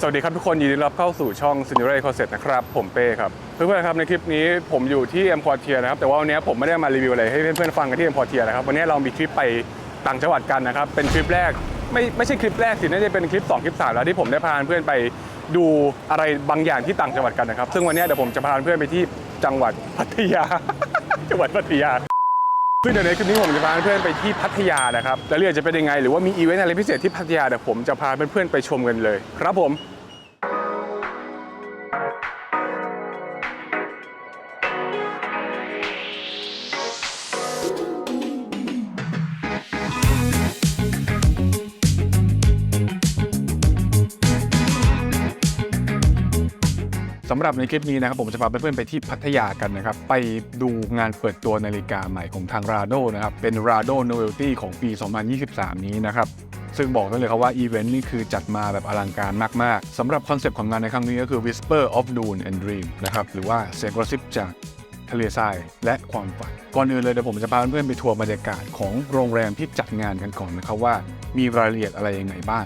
สวัสดีครับทุกคนยินดีรับเข้าสู่ช่อง s i n e r a c o s e t นะครับ ผมเป้ครับ เพื่อนๆครับในคลิปนี้ผมอยู่ที่ M Quartier นะครับ แต่ว่าวันนี้ผมไม่ได้มารีวิวอะไรให้เพื่อนๆฟังกันที่ M Quartier นะครับ วันนี้เรามีทริปไปต่างจังหวัดกันนะครับ เป็นทริปแรกไม่ไม่ใช่คลิปแรกสิน่าจะเป็นคลิป 2 คลิป 3 แล้วที่ผมได้พาเพื่อนไปดูอะไรบางอย่างที่ต่างจังหวัดกันนะครับ ซึ่งวันนี้เดี๋ยวผมจะพาเพื่อนไปที่จังหวัดพัทยา จังหวัดพัทยา ซึ่งเดี๋ยวในคลิปนี้ผมจะพาเพื่อนไปที่พัทยานะครับแล้วเรื่องจะเป็นยังไงหรือว่ามีอีเวนต์อะไรพิเศษที่พัทยาเดี๋ยวผมจะพาเพื่อนๆไปชมกันเลย ครับผมำหรับในคลิปนี้นะครับผมจะพาเพื่อนๆไปที่พัทยากันนะครับ ไปดูงานเปิดตัวนาฬิกาใหม่ของทางราโดนะครับ เป็นราโดโนเวลตี้ของปี 2023 นี้นะครับ ซึ่งบอกได้เลยครับว่าอีเวนต์นี่คือจัดมาแบบอลังการมากๆสำหรับคอนเซปต์ของงานในครั้งนี้ก็คือ Whisper of Noon and Dream นะครับหรือว่าเสียงกระซิบจาก ทะเลทรายและความฝัน ก่อนอื่นเลยเดี๋ยวผมจะพาเพื่อนๆไปทัวร์บรรยากาศของโรงแรมที่จัดงานกันก่อนนะครับว่ามีรายละเอียดอะไรยังไงบ้าง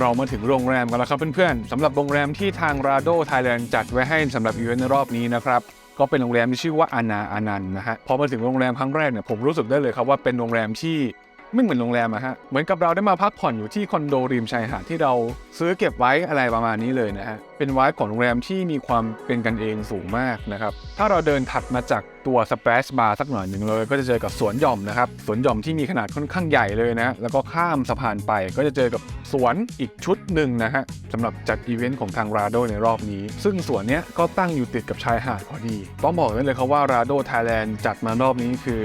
เรามาถึงโรงแรมกันแล้วครับเพื่อนๆสำหรับโรงแรมที่ทาง Rado Thailand จัดไว้ให้สำหรับอีเวนต์ในรอบนี้นะครับก็เป็นโรงแรมที่ชื่อว่าอานาอานันนะฮะพอมาถึงโรงแรมครั้งแรกเนี่ยผมรู้สึกได้เลยครับว่าเป็นโรงแรมที่ ไม่เหมือนโรงแรมอะฮะ เหมือนกับเราได้มาพักผ่อนอยู่ที่คอนโดริมชายหาดที่เราซื้อเก็บไว้อะไรประมาณนี้เลยนะฮะ เป็นไว้ของโรงแรมที่มีความเป็นกันเองสูงมากนะครับ ถ้าเราเดินถัดมาจากตัวสเปซบาร์สักหน่อยหนึ่งเลย ก็จะเจอกับสวนหย่อมนะครับ สวนหย่อมที่มีขนาดค่อนข้างใหญ่เลยนะ แล้วก็ข้ามสะพานไปก็จะเจอกับสวนอีกชุดหนึ่งนะฮะสำหรับจัดอีเวนต์ของทาง Rado ในรอบนี้ ซึ่งสวนเนี้ยก็ตั้งอยู่ติดกับชายหาดพอดี ต้องบอกเลยครับว่า Rado Thailand จัดมารอบนี้คือ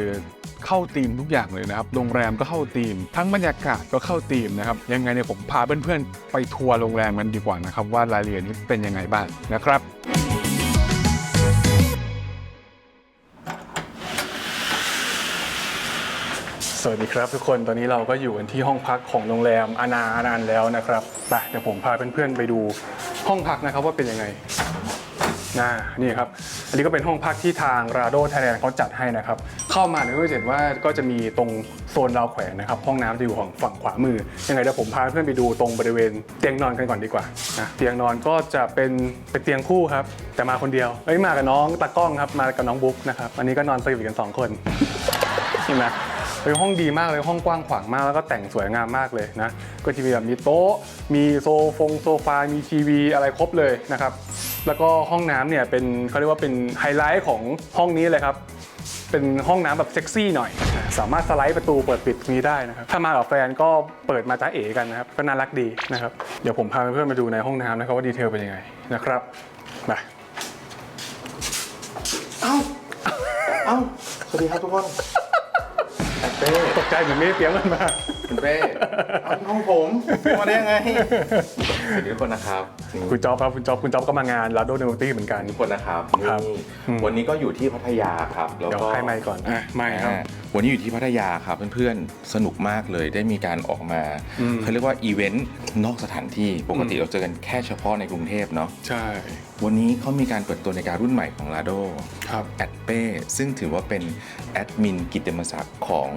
เข้าธีมทุกอย่างเลยนะครับ โรงแรมก็เข้าธีม ทั้งบรรยากาศก็เข้าธีมนะครับ ยังไงเนี่ยผมพาเพื่อนๆ ไปทัวร์โรงแรมกันดีกว่านะครับ ว่ารายละเอียดนี้เป็นยังไงบ้างนะครับสวัสดีครับทุกคนตอนนี้เราก็อยู่กันที่ห้องพักของโรงแรมอานาอานานแล้วนะครับไปเดี๋ยวผมพาเพื่อนๆไปดูห้องพักนะครับว่าเป็นยังไงน่านี่ครับ อันนี้ก็เป็นห้องพักที่ทางราโดไทยแลนด์เขาจัดให้นะครับ เข้ามาเนี่ยก็จะเห็นว่าก็จะมีตรงโซนราวแขวนนะครับ ห้องน้ำจะอยู่ของฝั่งขวามือ ยังไงเดี๋ยวผมพาเพื่อนไปดูตรงบริเวณเตียงนอนกันก่อนดีกว่านะเตียงนอนก็จะเป็นเป็นเตียงคู่ครับ แต่มาคนเดียวเอ้ยมากับน้องตากล้องครับมากับน้องบุ๊กนะครับอันนี้ก็นอนสวีทกันสองคนเห็นไหมเป็นห้องดีมากเลยห้องกว้างขวางมากแล้วก็แต่งสวยงามมากเลยนะก็จะมีแบบมีโต๊ะ มีโซฟงโซฟา มีทีวีอะไรครบเลยนะครับ แล้วก็ห้องน้ำเนี่ยเป็นเขาเรียกว่าเป็นไฮไลท์ของห้องนี้เลยครับ เป็นห้องน้ำแบบเซ็กซี่หน่อย สามารถสไลด์ประตูเปิดปิดตรงนี้ได้นะครับ ถ้ามากับแฟนก็เปิดมาจ้าเอ๋กันนะครับ ก็น่ารักดีนะครับ เดี๋ยวผมพาเพื่อนๆมาดูในห้องน้ำนะครับว่าดีเทลเป็นยังไงนะครับมาเอ้าสวัสดีครับทุกคนแอดเป้ตกใจเหมือนไม่ได้เตรียมกันมา คุณเป้เอาห้องผมมาได้ยังไงสวัสดีทุกคนนะครับคุณจ๊อบครับคุณจ๊อบคุณจ๊อบก็มางานลาโดเนลตี้เหมือนกันทุกคนนะครับครับนี่อืมวันนี้ก็อยู่ที่พัทยาครับแล้วเดี๋ยวก็ให้ไมค์ก่อนอะไมค์ครับอ่าวันนี้อยู่ที่พัทยาครับเพื่อนๆ สนุกมากเลยได้มีการออกมาอืมเขาเรียกว่าอีเวนต์นอกสถานที่ปกติเราเจอกันแค่เฉพาะในกรุงเทพเนาะใช่ วันนี้เขามีการเปิดตัวในการรุ่นใหม่ของ Rado ครับแอดเป้ซึ่งถือว่าเป็นแอดมินกิตติมศักดิ์ของ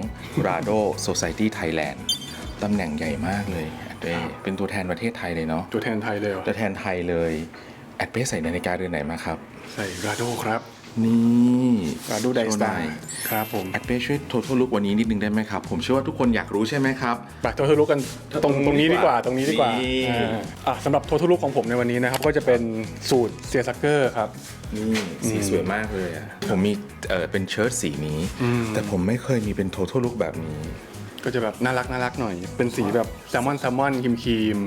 Rado Society Thailand ตำแหน่งใหญ่มากเลยแอดเป้เป็นตัวแทนประเทศไทยเลยเนาะตัวแทนไทยเลยเหรอตัวแทนไทยเลยแอดเป้ใส่นาฬิกาเรือนไหนมาครับ ใส่ราโดครับ นี่ราโดไดสโชว์ไตหน่อยล์ครับผมแอดเป้ช่วย total look วันนี้นิดนึงได้ไหมครับ ผมเชื่อว่าทุกคนอยากรู้ใช่ไหมครับ ไปโททุลุกกันตรงตรงนี้ดีกว่าตรงนี้ดีกว่านี่ อ่าอะสำหรับโททุลุกของผมในวันนี้นะครับ ก็จะเป็นสูตรเซียซักเกอร์ครับ นี่สีสวยมากเลยอะผมมีเออเป็นเชิ้ตสีนี้อืมแต่ผมไม่เคยมีเป็น total look แบบนี้ ก็จะแบบน่ารักน่ารักหน่อย เป็นสีแบบแซลมอนแซลมอนครีมครีม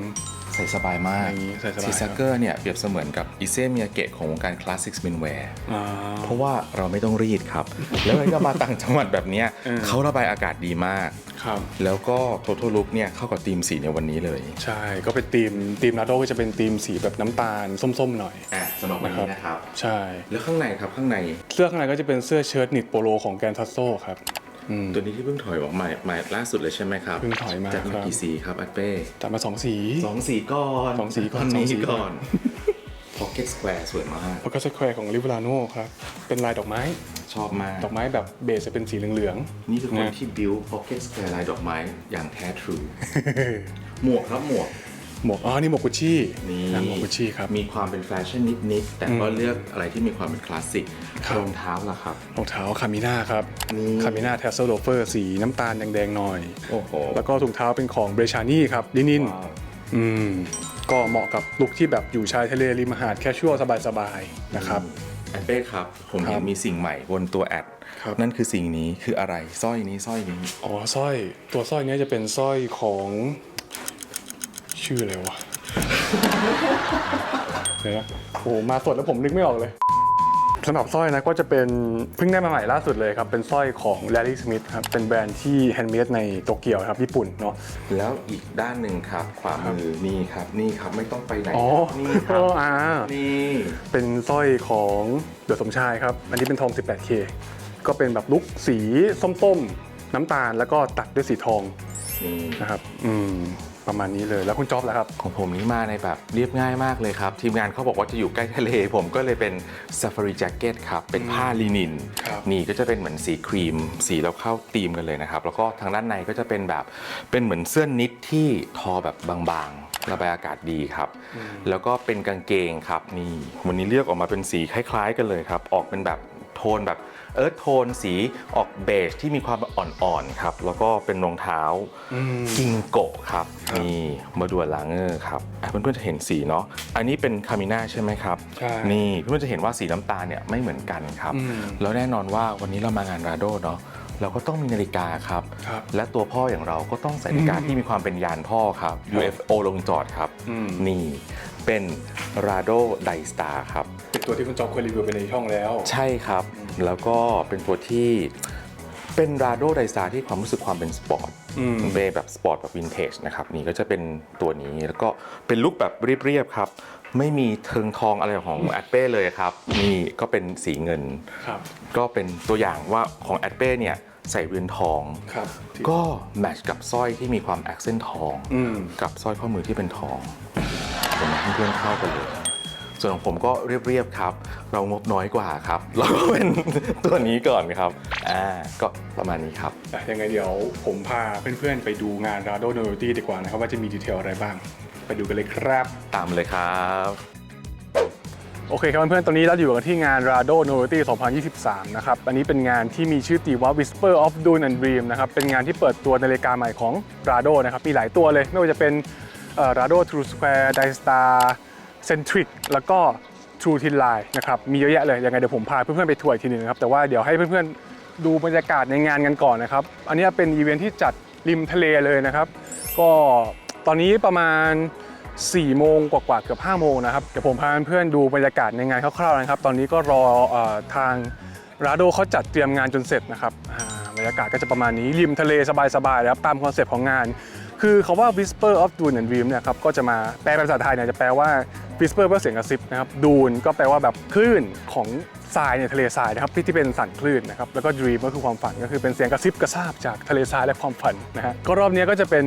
ใส่สบายมากอย่างนี้ใส่สบาย ซีซักเกอร์เนี่ยเปรียบเสมือนกับอิเซมิยาเกะของวงการคลาสสิกสปินแวร์อ่า เพราะว่าเราไม่ต้องรีดครับ แล้วเรามาต่างจังหวัดแบบเนี้ยเออ เขาระบายอากาศดีมาก ครับ แล้วก็ total look เนี่ยเข้ากับธีมสีในวันนี้เลย ใช่ก็เป็นธีมธีมราโดก็จะเป็นธีมสีแบบน้ำตาลส้มๆหน่อย อะสำหรับวันนี้นะครับ ใช่ แล้วข้างในครับข้างใน เสื้อข้างในก็จะเป็นเสื้อเชิ้ตนิตโปโลของแกรนทัสโซครับอืม ตัวนี้ที่เพิ่งถอยออกมาใหม่ล่าสุดเลยใช่ไหมครับเพิ่งถอยมาจัดครัมาบกี่สีครับอัดเป้จัดมาสองสีสองสีก่อนสองสีก่อนตสองสีนี้ก่ก่ออนน Pocket Square สวยมากโฟกัสแควร์ของลิเวอร์โนครับ เป็นลายดอกไม้ ชอบมาก ดอกไม้แบบเบสจะเป็นสีเหลืองนี่คือคนนะที่ build Pocket Square ลายดอกไม้อย่างแท้ทรู หมวกครับหมวก หมวกอ๋อนี่หมวกกุชชี่นี่อะหมวกกุชชี่ครับ มีความเป็นแฟชั่นนิดๆแต่ก็อืมเลือกอะไรที่มีความเป็นคลาสสิกครับ รองเท้าล่ะครับ รองเท้าคามิน่าครับนี่ คามิน่าเทสเซอร์โลเฟอร์สีน้ำตาลแดงๆหน่อย โอ้โหแล้วก็ถุงเท้าเป็นของเบรชานี่ครับลินิน ว้าวอืม ก็เหมาะกับลุคที่แบบอยู่ชายทะเลริมหาดแคชชัวสบายๆนะครับ แอดเป้ครับ ผมครับเห็นมีสิ่งใหม่บนตัวแอด ครับ นั่นคือสิ่งนี้คืออะไรสร้อยนี้สร้อยนี้ อ๋อสร้อยตัวสร้อยเนี้ยจะเป็นสร้อยของ ชื่ออะไรวะเดี๋ยวนะโอ้โหมาสดแล้วผมนึกไม่ออกเลยสำหรับสร้อยนะก็จะเป็นเพิ่งได้มาใหม่ล่าสุดเลยครับ เป็นสร้อยของ Larry Smith ครับ เป็นแบรนด์ที่แฮนด์เมดในโตเกียวครับ ญี่ปุ่นเนาะ แล้วอีกด้านหนึ่งครับขวามือนี่ครับนี่ครับไม่ต้องไปไหนอ๋อครับนี่ครับอ่า นี่เป็นสร้อยของเดอะสมชายครับ อันนี้เป็นทอง 18K ก็เป็นแบบลุกสีส้มๆ น้ำตาลแล้วก็ตัดด้วยสีทองนี่นะครับ อืม ประมาณนี้เลยแล้วคุณจ๊อบล่ะครับ ของผมนี่มาในแบบเรียบง่ายมากเลยครับ ทีมงานเขาบอกว่าจะอยู่ใกล้ทะเล ผมก็เลยเป็น Safari Jacket ครับ เป็นผ้าลินิน ครับนี่ก็จะเป็นเหมือนสีครีม สีแล้วเข้าธีมกันเลยนะครับ แล้วก็ทางด้านในก็จะเป็นแบบเป็นเหมือนเสื้อนิดที่ทอแบบบางๆ ระบายอากาศดีครับแล้วก็เป็นกางเกงครับนี่วันนี้เลือกออกมาเป็นสีคล้าย ๆ กันเลยครับ ออกเป็นแบบโทนแบบ เอิร์ธโทนสีออกเบจที่มีความอ่อนๆครับ แล้วก็เป็นรองเท้าอืมกิงโกะครับครับนี่มาดูลางเงอร์ครับอะเพื่อนๆจะเห็นสีเนาะอันนี้เป็นคามิน่าใช่ไหมครับใช่นี่เพื่อนๆจะเห็นว่าสีน้ำตาลเนี่ยไม่เหมือนกันครับอืมแล้วแน่นอนว่าวันนี้เรามางานราโดเนาะเราก็ต้องมีนาฬิกาครับครับและตัวพ่ออย่างเราก็ต้องใส่นาฬิกาอืมที่มีความเป็นยานพ่อครับ UFO ลงจอดครับอืมนี่เป็น Rado d i Star ครับ เป็นตัวที่คุณจ๊อบเคยรีวิวไปในช่องแล้ว ใช่ครับ แล้วก็เป็นตัวที่เป็นราโดไดซาที่ความรู้สึกความเป็นสปอร์ตอืมเป็นแบบสปอร์ตแบบวินเทจนะครับนี่ก็จะเป็นตัวนี้แล้วก็เป็นลุคแบบเรียบๆครับ ไม่มีเทิงทองอะไรของแอดเป้เลยครับนี่ก็เป็นสีเงินครับก็เป็นตัวอย่างว่าของแอดเป้เนี่ยใส่เรือนทองครับก็แมทช์กับสร้อยที่มีความแอคเซนต์ทองอืมกับสร้อยข้อมือที่เป็นทองเห็นไหมเพื่อนๆเข้ากันเลย ส่วนของผมก็เรียบๆครับ เรางบน้อยกว่าครับ เราก็เป็นตัวนี้ก่อนครับอ่าก็ประมาณนี้ครับ อะยังไงเดี๋ยวผมพาเพื่อนๆไปดูงาน Rado n o v e l t y ดีกว่านะครับว่าจะมีดีเทลอะไรบ้าง ไปดูกันเลยครับ ตามเลยครับ โอเคครับเพื่อนๆ ตอนนี้เราอยู่กันที่งาน Rado n o v e l t y 2023 นะครับ อันนี้เป็นงานที่มีชื่อตีว่า Whisper of Dune and Dream นะครับ เป็นงานที่เปิดตัวนาฬิกาใหม่ของ Rado นะครับ มีหลายตัวเลย ไม่ว่าจะเป็นเอ่อ Rado True Square Dystar Centric แล้วก็ True Tin Line นะครับมีเยอะแยะเลยยังไงเดี๋ยวผมพาเพื่อนๆไปทัวร์อีกทีหนึงนะครับแต่ว่าเดี๋ยวให้เพื่อนๆดูบรรยากาศในงานกันก่อนนะครับ อันนี้เป็นอีเวนท์ที่จัดริมทะเลเลยนะครับ ก็ตอนนี้ประมาณ 4 โมงกว่าๆเกือบ5โมงนะครับเดี๋ยวผมพาเพื่อนๆดูบรรยากาศในงานคร่าวๆนะครับ ตอนนี้ก็รอเออทางราโดเขาจัดเตรียมงานจนเสร็จนะครับอ่าบรรยากาศก็จะประมาณนี้ริมทะเลสบายๆนะครับตามคอนเซปต์ของงาน คือคาว่า Whisper of Dune and Dream เนี่ยครับก็จะมาแปลเป็นภาษาไทยเนี่ยจะแปลว่า Whisper แปลว่าเสียงกระซิบนะครับ Dune ก็แปลว่าแบบคลื่นของทรายในทะเลทรายนะครับที่ที่เป็นสันคลื่นนะครับแล้วก็ Dream ก็คือความฝันก็คือเป็นเสียงกระซิบกระซาบจากทะเลทรายและความฝันนะฮะก็รอบนี้ก็จะเป็น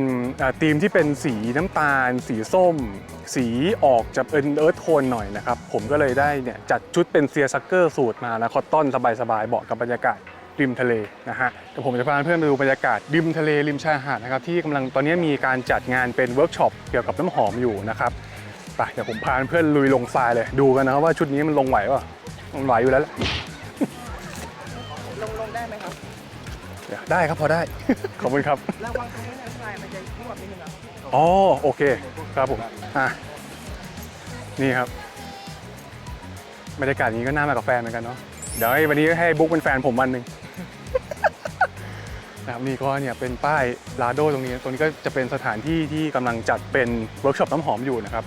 ธีมที่เป็นสีน้ำตาล สีส้ม สีออกจะเป็นเอิร์ธโทนหน่อยนะครับผมก็เลยได้เนี่ยจัดชุดเป็นเซียซักเกอร์สูตรมานะคอตตอนสบายๆเหมาะกับบรรยากาศริมทะเลนะฮะเดี๋ยวผมจะพาเพื่อนไปดูบรรยากาศริมทะเลริมชายหาดนะครับที่กำลังตอนนี้มีการจัดงานเป็นเวิร์กช็อปเกี่ยวกับน้ำหอมอยู่นะครับ ไปเดี๋ยวผมพาเพื่อนลุยลงทรายเลยดูกันนะครับว่าชุดนี้มันลงไหวป่ะมันไหวอยู่แล้วแหละลงลงได้ไหมครับเดี๋ยวได้ครับพอได้ ขอบคุณครับระวังตรงนี้นะทรายมันจะท่วมนิดนึงอะอ๋อโอเคครับผมอะนี่ครับบรรยากาศนี้ก็น่ามากับแฟนเหมือนกันเนาะเดี๋ยวให้วันนี้ให้บุ๊กเป็นแฟนผมวันหนึ่งนะครับนี่ก็เนี่ยเป็นป้ายลาโดตรงนี้ ตรงนี้ก็จะเป็นสถานที่ที่กำลังจัดเป็นเวิร์กช็อปน้ำหอมอยู่นะครับ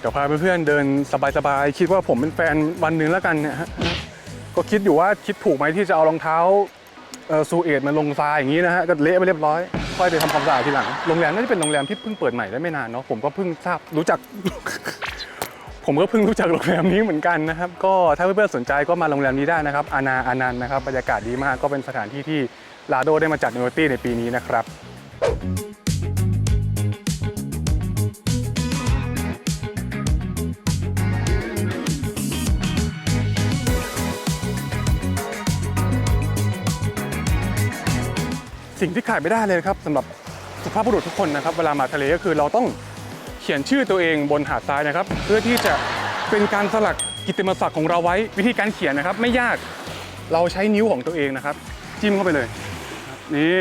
เดี๋ยวพาเพื่อนๆเดินสบายๆคิดว่าผมเป็นแฟนวันหนึ่งแล้วกันเนี่ยฮะก็คิดอยู่ว่าคิดถูกไหมที่จะเอารองเท้าซูเอตมาลงทรายอย่างนี้นะฮะก็เละไปเรียบร้อยค่อยไปทำความสะอาดทีหลังโรงแรมน่าจะเป็นโรงแรมที่เพิ่งเปิดใหม่ได้ไม่นานเนาะผมก็เพิ่งทราบรู้จัก ผมก็เพิ่งรู้จักโรงแรมนี้เหมือนกันนะครับ ก็ถ้าเพื่อนๆสนใจก็มาโรงแรมนี้ได้นะครับอานาอานันนะครับบรรยากาศดีมากก็เป็นสถานที่ที่ลาโดได้มาจัดนิวตี้ในปีนี้นะครับ สิ่งที่ขาดไม่ได้เลยครับสำหรับสุภาพบุรุษทุกคนนะครับ เวลามาทะเลก็คือเราต้องเขียนชื่อตัวเองบนหาดทรายนะครับ เพื่อที่จะเป็นการสลักกิตติมศักดิ์ของเราไว้วิธีการเขียนนะครับ ไม่ยากเราใช้นิ้วของตัวเองนะครับ จิ้มเข้าไปเลยนี่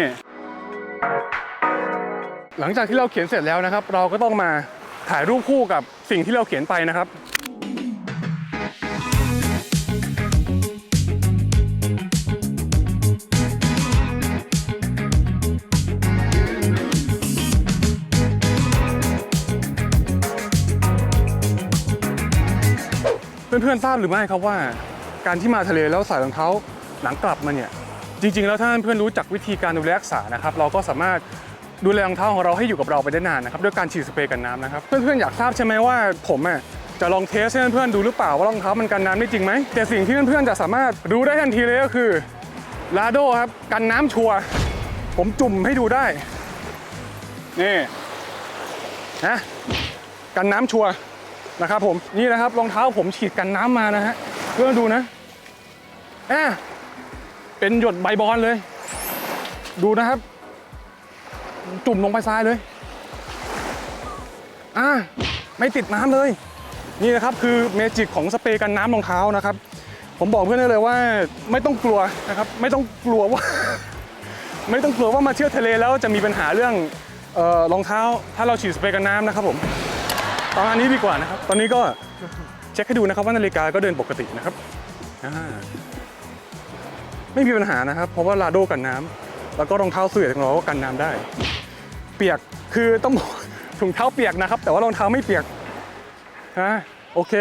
หลังจากที่เราเขียนเสร็จแล้วนะครับ เราก็ต้องมาถ่ายรูปคู่กับสิ่งที่เราเขียนไปนะครับ เพื่อนๆทราบหรือไม่ครับว่า การที่มาทะเลแล้วใส่รองเท้าหนังกลับมาเนี่ยจริง ๆ แล้วถ้าเพื่อนรู้จักวิธีการดูแลรักษานะครับ เราก็สามารถดูแลรองเท้าของเราให้อยู่กับเราไปได้นานนะครับด้วยการฉีดสเปรย์กันน้ำนะครับ เพื่อนๆอยากทราบใช่ไหมว่าผมอะจะลองเทสให้เพื่อนๆดูหรือเปล่าว่ารองเท้ามันกันน้ำได้จริงไหมแต่สิ่งที่เพื่อนๆจะสามารถรู้ได้ทันทีเลยก็คือลาโดครับกันน้ำชัวร์ผมจุ่มให้ดูได้นี่นะกันน้ำชัวร์ นะครับผมนี่นะครับรองเท้าผมฉีดกันน้ำมานะฮะเพื่อนดูนะแอะเป็นหยดใบบอลเลย ดูนะครับ จุ่มลงไปทรายเลยอ่าไม่ติดน้ำเลย นี่นะครับคือเมจิกของสเปรย์กันน้ำรองเท้านะครับ ผมบอกเพื่อนได้เลยว่าไม่ต้องกลัวนะครับ ไม่ต้องกลัวว่า ไม่ต้องกลัวว่ามาเที่ยวทะเลแล้วจะมีปัญหาเรื่องเออรองเท้า ถ้าเราฉีดสเปรย์กันน้ำนะครับผม ประมาณนี้ดีกว่านะครับ ตอนนี้ก็เช็คให้ดูนะครับว่านาฬิกาก็เดินปกตินะครับไม่มีปัญหานะครับ เพราะว่าลาโดกันน้ำแล้วก็รองเท้าเสื่อของเราก็กันน้ำได้ เปียกคือต้องถุงเท้าเปียกนะครับ แต่ว่ารองเท้าไม่เปียกอ่าโอเค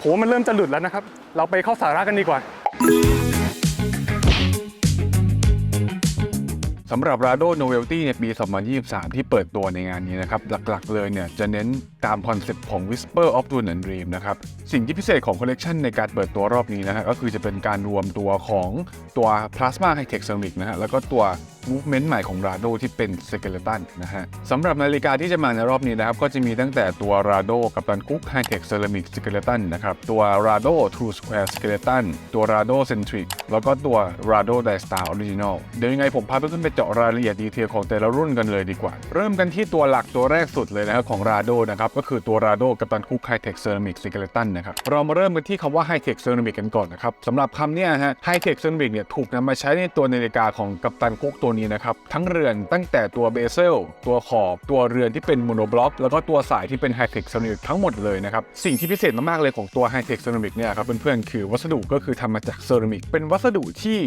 ผมว่ามันเริ่มจะหลุดแล้วนะครับ เราไปเข้าสาระกันดีกว่าสำหรับ Rado Novelty ในปี 2023 ที่เปิดตัวในงานนี้นะครับ หลักๆ เลยเนี่ยจะเน้น ตามคอนเซปต์ของ Whisper of Dune and Dream นะครับ สิ่งที่พิเศษของคอลเลกชันในการเปิดตัวรอบนี้นะฮะก็คือจะเป็นการรวมตัวของตัว Plasma High Tech Ceramic นะฮะแล้วก็ตัว Movement ใหม่ของ Rado ที่เป็น Skeleton นะฮะสำหรับนาฬิกาที่จะมาในรอบนี้นะครับก็จะมีตั้งแต่ตัว Rado กับตันกุ๊ก High Tech Ceramic Skeleton นะครับตัว Rado True Square Skeleton ตัว Rado Centric แล้วก็ตัว Rado Diastar Original เดี๋ยวยังไงผมพาเพื่อนๆไปเจาะรายละเอียดดีเทลของแต่ละรุ่นกันเลยดีกว่า เริ่มกันที่ตัวหลักตัวแรกสุดเลยนะครับของ Rado นะครับก็คือตัว Rado กับตันกุ๊ก High Tech Ceramic Skeleton นะครับเรามาเริ่มกันที่คำว่า High Tech Ceramic กันก่อนนะครับสำหรับคำเนี้ยฮะ High Tech Ceramic เนี่ยถูกนำมาใช้ในตัวนาฬิกาของกัปตันกุ๊กตัวนี้นะครับทั้งเรือนตั้งแต่ตัวเบเซลตัวขอบตัวเรือนที่เป็นโมโนบล็อกแล้วก็ตัวสายที่เป็น High Tech Ceramic ทั้งหมดเลยนะครับสิ่งที่พิเศษมากๆเลยของตัว High Tech Ceramic เนี่ยครับเพื่อนๆคือวัสดุก็คือทำมาจากเซรามิกเป็นวัสดุที่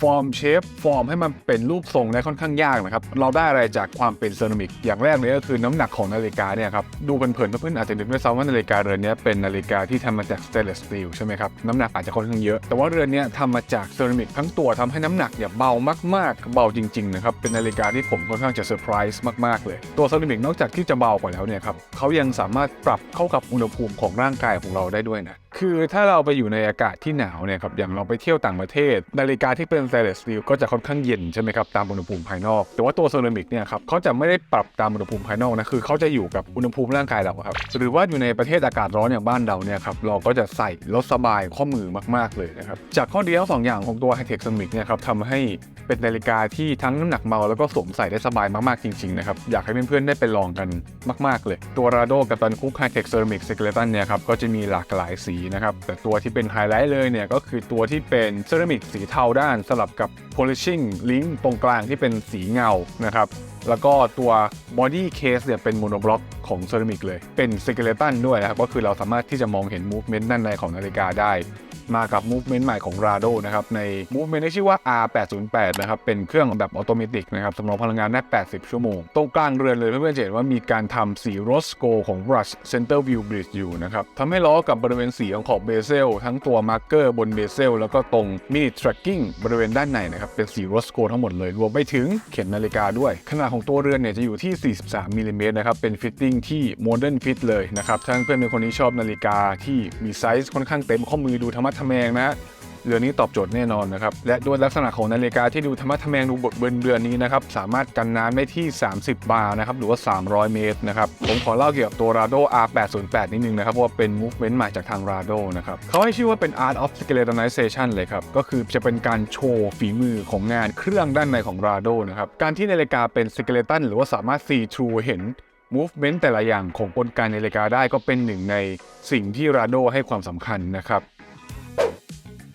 ฟอร์มเชฟฟอร์มให้มันเป็นรูปทรงได้ค่อนข้างยากนะครับ เราได้อะไรจากความเป็นเซรามิก อย่างแรกเลยก็คือน้ำหนักของนาฬิกาเนี่ยครับ ดูเผินๆเพื่อนๆอาจจะนึกไม่ซ้ำว่านาฬิกาเรือนนี้เป็นนาฬิกาที่ทำมาจากสเตนเลสสตีลใช่ไหมครับ น้ำหนักอาจจะค่อนข้างเยอะ แต่ว่าเรือนนี้ทำมาจากเซรามิกทั้งตัวทำให้น้ำหนักเนี่ยเบามากๆ เบาจริงๆนะครับ เป็นนาฬิกาที่ผมค่อนข้างจะเซอร์ไพรส์มากๆเลย ตัวเซรามิกนอกจากที่จะเบากว่าแล้วเนี่ยครับเขายังสามารถปรับเข้ากับอุณหภูมิของร่างกายของเราได้ด้วยนะ คือถ้าเราไปอยู่ในอากาศที่หนาวเนี่ยครับ อย่างเราไปเที่ยวต่างประเทศ นาฬิกาที่เป็นสเตเลสสตีลก็จะค่อนข้างเย็นใช่ไหมครับตามอุณหภูมิภายนอก แต่ว่าตัวเซรามิกเนี่ยครับเขาจะไม่ได้ปรับตามอุณหภูมิภายนอกนะคือเขาจะอยู่กับอุณหภูมิร่างกายเราครับหรือว่าอยู่ในประเทศอากาศร้อนอย่างบ้านเราเนี่ยครับเราก็จะใส่แล้วสบายข้อมือมากๆเลยนะครับจากข้อดีทั้งสองอย่างของตัวไฮเทคเซรามิกเนี่ยครับทำให้เป็นนาฬิกาที่ทั้งน้ำหนักเบาแล้วก็สวมใส่ได้สบายมากๆจริงๆนะครับอยากให้เพื่อนๆได้ไปลองกันมากๆ เลย ตัวราโดกับตันคุกไฮเทคเซรามิกเซกเลตันเนี่ยครับก็จะมีหลากหลายสีนะครับแต่ตัวที่เป็นไฮไลท์เลยเนี่ยก็คือตัวที่เป็นเซรามิกสีเทาด้านสลับกับ polishing link ตรงกลางที่เป็นสีเงานะครับ แล้วก็ตัว body case เนี่ยเป็นโมโนบล็อกของเซรามิกเลย เป็นสเกเลตันด้วยนะครับ ก็คือเราสามารถที่จะมองเห็น movement ด้านในของนาฬิกาได้ มากับ movement ใหม่ของ Rado นะครับใน movement ที่ชื่อว่า R808 นะครับเป็นเครื่องแบบออโตเมติกนะครับสำรองพลังงานได้ 80 ชั่วโมง ตรงกลางเรือนเลยเพื่อนๆจะเห็นว่ามีการทำสี rose gold ของ brush center view bridge อยู่นะครับทำให้ล้อกับบริเวณสีของขอบเบเซลทั้งตัวมาร์กเกอร์บนเบเซลแล้วก็ตรง mini tracking บริเวณด้านในนะครับเป็นสี rose gold ทั้งหมดเลย รวมไปถึงเข็มนาฬิกาด้วย ขนาดของตัวเรือนเนี่ยจะอยู่ที่ 43มิลลิเมตรนะครับเป็นฟิตติ้งที่ modern fit เลยนะครับถ้าเพื่อนๆเป็นคนที่ชอบนาฬิกาที่มีไซส์ค่อนข้างเต็มข้อมือดูธรรมะทะแมงนะเรือนนี้ตอบโจทย์แน่นอนนะครับ และด้วยลักษณะของนาฬิกาที่ดูธรรมะทะแมงดูบดเบินเรือนนี้นะครับ สามารถกันน้ำได้ที่ 30 บาร์นะครับ หรือว่า 300 เมตรนะครับ ผมขอเล่าเกี่ยวกับตัว Rado R808 นิดนึงนะครับ เพราะว่าเป็น movement ใหม่จากทาง Rado นะครับ เขาให้ชื่อว่าเป็น Art of Skeletonization เลยครับ ก็คือจะเป็นการโชว์ฝีมือของงานเครื่องด้านในของ Rado นะครับ การที่นาฬิกาเป็น skeleton หรือว่าสามารถ see through เห็น movement แต่ละอย่างของกลไกนาฬิกาได้ก็เป็นหนึ่งในสิ่งที่ราโดให้ความสำคัญนะครับ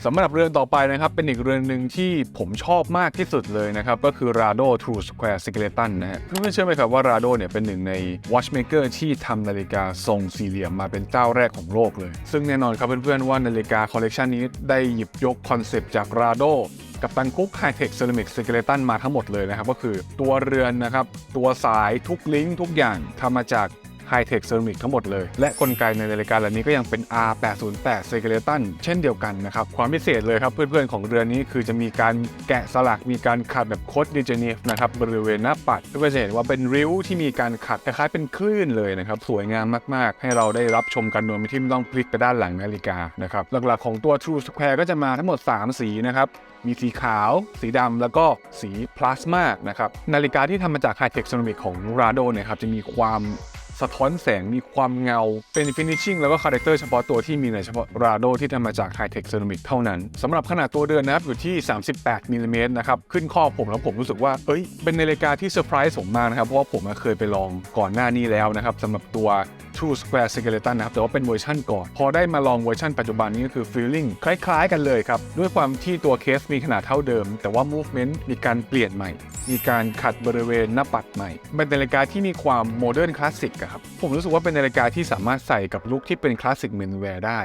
สำหรับเรือนต่อไปนะครับเป็นอีกเรือนหนึ่งที่ผมชอบมากที่สุดเลยนะครับ ก็คือ Rado True Square Skeleton นะฮะเพื่อนๆเชื่อไหมครับว่า Rado เนี่ยเป็นหนึ่งใน watchmaker ที่ทำนาฬิกาทรงสี่เหลี่ยมมาเป็นเจ้าแรกของโลกเลย ซึ่งแน่นอนครับเพื่อนๆว่านาฬิกาคอลเลกชันนี้ได้หยิบยกคอนเซปต์จาก Rado กับตันคุก High Tech Ceramic Skeleton มาทั้งหมดเลยนะครับ ก็คือตัวเรือนนะครับ ตัวสายทุกลิงก์ทุกอย่างทำมาจาก High Tech Ceramic ทั้งหมดเลย และกลไกในนาฬิกาเหล่านี้ก็ยังเป็น R808 Skeleton เช่นเดียวกันนะครับ ความพิเศษเลยครับเพื่อนๆของเรือนนี้คือจะมีการแกะสลักมีการขัดแบบโคดดิจิเนฟนะครับบริเวณหน้าปัดเพื่อจะเห็นว่าเป็นริ้วที่มีการขัดคล้ายๆเป็นคลื่นเลยนะครับสวยงามมากๆ ให้เราได้รับชมกันโดยไม่ที่ไม่ต้องพลิกไปด้านหลังนาฬิกานะครับหลักๆของตัว True Square ก็จะมาทั้งหมด 3 สีนะครับมีสีขาว สีดำ แล้วก็สีพลาสมานะครับ นาฬิกาที่ทำมาจาก High Tech Ceramic ของ Rado เนี่ยครับ จะมีความ สะท้อนแสงมีความเงา เป็นฟินิชชิ่งแล้วก็คาแรคเตอร์เฉพาะตัวที่มีในเฉพาะราโดที่ทำมาจากไฮเทคเซรามิกเท่านั้นสำหรับขนาดตัวเดือนนะครับอยู่ที่ 38มิลลิเมตรนะครับขึ้นข้อผมแล้วผมรู้สึกว่าเอ้ยเป็นนาฬิกาที่เซอร์ไพรส์ผมมากนะครับเพราะว่าผมเคยไปลองก่อนหน้านี้แล้วนะครับสำหรับตัว True Square Skeleton นะครับ แต่ว่าเป็นเวอร์ชันก่อน พอได้มาลองเวอร์ชันปัจจุบันนี้ก็คือ feeling คล้ายๆ กันเลยครับ ด้วยความที่ตัวเคสมีขนาดเท่าเดิม แต่ว่า movement มีการเปลี่ยนใหม่ มีการขัดบริเวณหน้าปัดใหม่ เป็นนาฬิกาที่มีความโมเดิร์นคลาสสิกครับผมรู้สึกว่าเป็นนาฬิกาที่สามารถใส่กับลุคที่เป็นคลาสสิกเมนแวร์ได้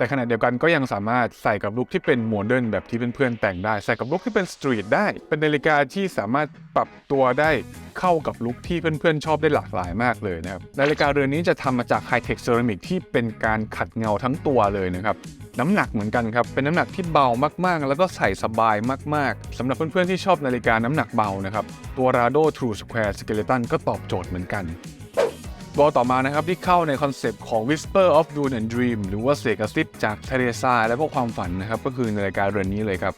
แต่ขณะเดียวกันก็ยังสามารถใส่กับลุคที่เป็นโมเดิร์นแบบที่เพื่อนๆแต่งได้ ใส่กับลุคที่เป็นสตรีทได้ เป็นนาฬิกาที่สามารถปรับตัวได้เข้ากับลุคที่เพื่อนๆชอบได้หลากหลายมากเลยนะครับนาฬิกาเรือนนี้จะทำมาจากไฮเทคเซรามิกที่เป็นการขัดเงาทั้งตัวเลยนะครับน้ำหนักเหมือนกันครับ เป็นน้ำหนักที่เบามากๆ แล้วก็ใส่สบายมากๆสำหรับเพื่อนๆที่ชอบนาฬิกาน้ำหนักเบานะครับตัว Rado True Square Skeleton ก็ตอบโจทย์เหมือนกัน บอต่อมานะครับที่เข้าในคอนเซปต์ของ Whisper of Dune and Dream หรือว่าเสกกระซิบจากเทเรซาและพวกความฝันนะครับก็คือในรายการเรือนนี้เลยครับ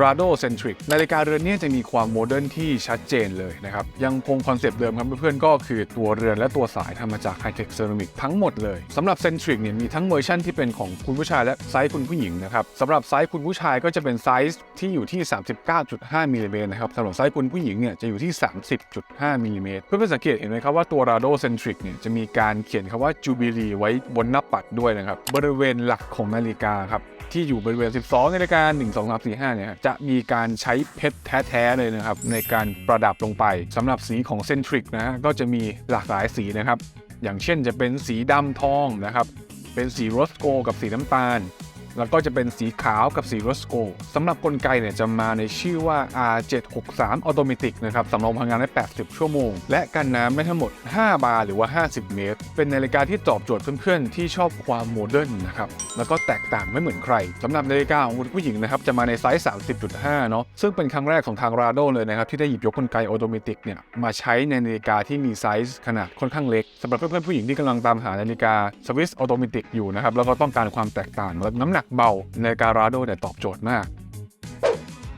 Rado Centric นาฬิกาเรือนนี้จะมีความโมเดิร์นที่ชัดเจนเลยนะครับ ยังคงคอนเซปต์เดิมครับเพื่อนๆก็คือตัวเรือนและตัวสายทำมาจาก High Tech Ceramic ทั้งหมดเลยสำหรับ Centric เนี่ยมีทั้งเวอร์ชันที่เป็นของคุณผู้ชายและไซส์คุณผู้หญิงนะครับสำหรับไซส์คุณผู้ชายก็จะเป็นไซส์ที่อยู่ที่ 39.5มิลลิเมตรนะครับสำหรับไซส์คุณผู้หญิงเนี่ยจะอยู่ที่ 30.5มิลลิเมตรเพื่อนๆสังเกตเห็นไหมครับว่าตัว Rado Centric เนี่ยจะมีการเขียนคำว่า Jubilee ไว้บนหน้าปัดด้วยนะครับบริเวณหลักของนาฬิกาครับที่อยู่บริเวณ 12นาฬิกา1 2 3 4 5เนี่ยจะมีการใช้เพชรแท้ๆเลยนะครับในการประดับลงไปสำหรับสีของเซนทริกนะฮะก็จะมีหลากหลายสีนะครับ อย่างเช่นจะเป็นสีดำทองนะครับ เป็นสีโรสโกกับสีน้ำตาล แล้วก็จะเป็นสีขาวกับสีโรสโกสำหรับกลไกเนี่ยจะมาในชื่อว่า R763 Automatic นะครับสำรองพลังงานได้ 80 ชั่วโมง และกันน้ำได้ทั้งหมด 5 บาร์หรือว่า 50 เมตร เป็นนาฬิกาที่ตอบโจทย์เพื่อนๆ ที่ชอบความโมเดิร์นนะครับ แล้วก็แตกต่างไม่เหมือนใครสำหรับนาฬิกาของคุณผู้หญิงนะครับจะมาในไซส์ 30.5 เนาะซึ่งเป็นครั้งแรกของทาง Rado เลยนะครับที่ได้หยิบยกกลไก Automatic เนี่ยมาใช้ในนาฬิกาที่มีไซส์ขนาดค่อนข้างเล็กสำหรับเพื่อนๆผู้หญิงที่กำลังตามหานาฬิกา Swiss Automatic อยู่นะครับแล้วก็ต้องการความแตกต่างและน้ำหนักเบาในาฬิการาโดเนี่ยตอบโจทย์มาก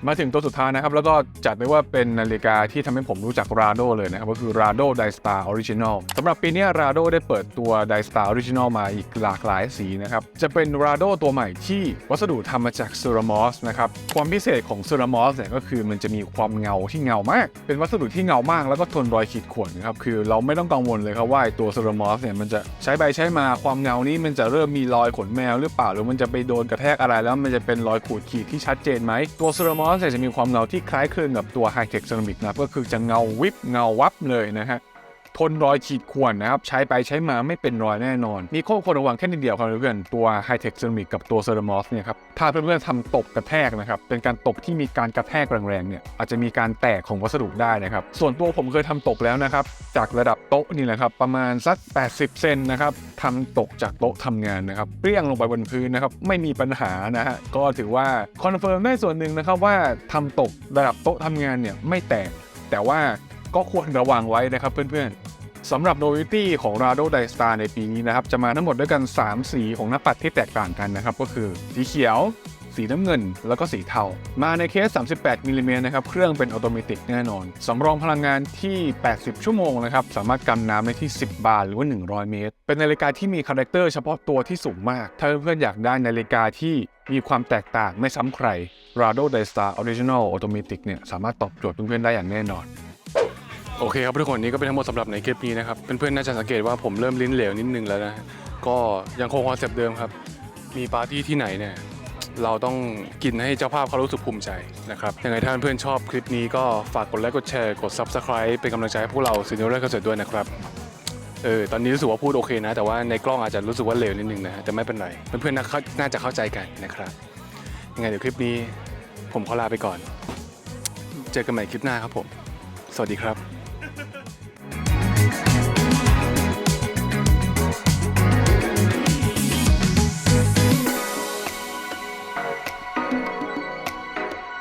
มาถึงตัวสุดท้ายนะครับ แล้วก็จัดได้ว่าเป็นนาฬิกาที่ทำให้ผมรู้จัก Rado เลยนะครับ ก็คือ Rado d i Star Original สำหรับปีนี้ Rado ได้เปิดตัว d i Star Original มาอีกหลากหลายสีนะครับ จะเป็น Rado ตัวใหม่ที่วัสดุทำมาจากเซรามอสนะครับ ความพิเศษของเซรามอสเนี่ยก็คือมันจะมีความเงาที่เงามาก เป็นวัสดุที่เงามาก แล้วก็ทนรอยขีดข่วนนะครับคือเราไม่ต้องกังวลเลยครับว่าตัวเซรามอสเนี่ยมันจะใช้ไปใช้มาความเงานี้มันจะเริ่มมีรอยขนแมวหรือเปล่าหรือมันจะไปโดนกระแทกอะไรแล้วมันจะเป็นรอยขูดขีดที่ชัดเจนไหมตัวเซรามออนี่ยจะมีความเงาที่คล้ายคลึงกับตัวไฮเทคเซรามิกนะครับก็คือจะเงาวิบเงาวับเลยนะฮะ ทนรอยขีดข่วนนะครับ ใช้ไปใช้มาไม่เป็นรอยแน่นอน มีข้อควรระวังแค่นิดเดียวครับเพื่อนๆตัว High Tech Ceramic กับตัว Ceramos เนี่ยครับ ถ้าเพื่อนๆทำตกกระแทกนะครับ เป็นการตกที่มีการกระแทกแรงๆเนี่ยอาจจะมีการแตกของวัสดุได้นะครับ ส่วนตัวผมเคยทำตกแล้วนะครับ จากระดับโต๊ะนี่แหละครับ ประมาณสัก 80 เซนนะครับทำตกจากโต๊ะทำงานนะครับเปรี้ยงลงไปบนพื้นนะครับไม่มีปัญหานะฮะก็ถือว่าคอนเฟิร์มได้ส่วนหนึ่งนะครับว่าทำตกระดับโต๊ะทำงานเนี่ยไม่แตกแต่ว่า ก็ควรระวังไว้นะครับเพื่อนๆสำหรับ Novelty ของ Rado d i Star ในปีนี้นะครับ จะมาทั้งหมดด้วยกัน 3 สีของหน้าปัดที่แตกต่างกันนะครับ ก็คือสีเขียว สีน้ำเงิน แล้วก็สีเทา มาในเคส 38มิลลิเมตรนะครับ เครื่องเป็นออโตเมติกแน่นอน สำรองพลังงานที่ 80 ชั่วโมงนะครับ สามารถกันน้ำได้ที่ 10 บาร์หรือว่า 100 เมตร เป็นนาฬิกาที่มีคาแรคเตอร์เฉพาะตัวที่สูงมาก ถ้าเพื่อนๆอยากได้นาฬิกาที่มีความแตกต่างไม่ซ้ำใคร Rado d i Star Original Automatic เนี่ยสามารถตอบโจทย์เพื่อนๆได้อย่างแน่นอน โอเคครับทุกคนนี่ก็เป็นทั้งหมดสำหรับในคลิปนี้นะครับเพื่อนๆน่าจะสังเกตว่าผมเริ่มลิ้นเหลวนิดนึงแล้วนะก็ยังคงคอนเซปต์เดิมครับ มีปาร์ตี้ที่ไหนเนี่ยเราต้องกินให้เจ้าภาพเขารู้สึกภูมิใจนะครับยังไงถ้าเพื่อนๆชอบคลิปนี้ก็ฝากกดไลค์กดแชร์กด Subscribe เป็นกำลังใจให้พวกเราซีนิวเรคอนเสิร์ตด้วยนะครับเออตอนนี้รู้สึกว่าพูดโอเคนะ แต่ว่าในกล้องอาจจะรู้สึกว่าเหลวนิดนึงนะแต่ไม่เป็นไรเพื่อนๆน่าเข้าน่าจะเข้าใจกันนะครับยังไงเดี๋ยวคลิปนี้ ผมขอลาไปก่อน เจอกันใหม่คลิปหน้าครับผม สวัสดีครับ